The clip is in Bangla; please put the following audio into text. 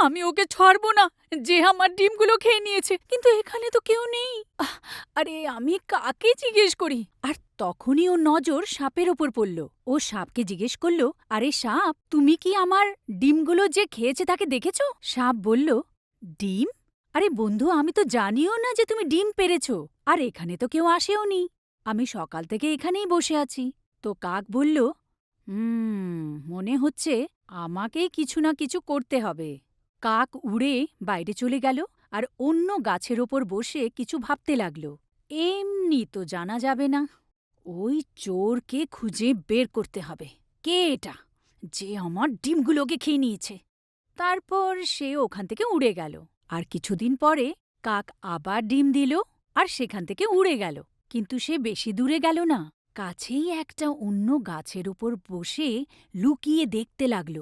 আমি ওকে ছাড়বো না। যে আমার ডিমগুলো খেয়ে নিয়েছে। কিন্তু এখানে তো কেউ নেই। আরে আমি কাকে জিজ্ঞেস করি? আর তখনই ও নজর সাপের ওপর পড়ল। ও সাপকে জিজ্ঞেস করল, আরে সাপ, তুমি কি আমার ডিমগুলো যে খেয়েছে তাকে দেখেছ? সাপ বলল, ডিম? আরে বন্ধু, আমি তো জানিও না যে তুমি ডিম পেরেছ। আর এখানে তো কেউ আসেও নি। আমি সকাল থেকে এখানেই বসে আছি। তো কাক বলল, হুম মনে হচ্ছে আমাকেই কিছু না কিছু করতে হবে। কাক উড়ে বাইরে চলে গেল আর অন্য গাছের ওপর বসে কিছু ভাবতে লাগল। এমনি তো জানা যাবে না, ওই চোরকে খুঁজে বের করতে হবে। কে এটা? যে আমার ডিমগুলোকে খেয়ে নিয়েছে। তারপর সে ওখান থেকে উড়ে গেল। আর কিছুদিন পরে কাক আবার ডিম দিল আর সেখান থেকে উড়ে গেল। কিন্তু সে বেশি দূরে গেল না। কাছেই একটা অন্য গাছের ওপর বসে লুকিয়ে দেখতে লাগল।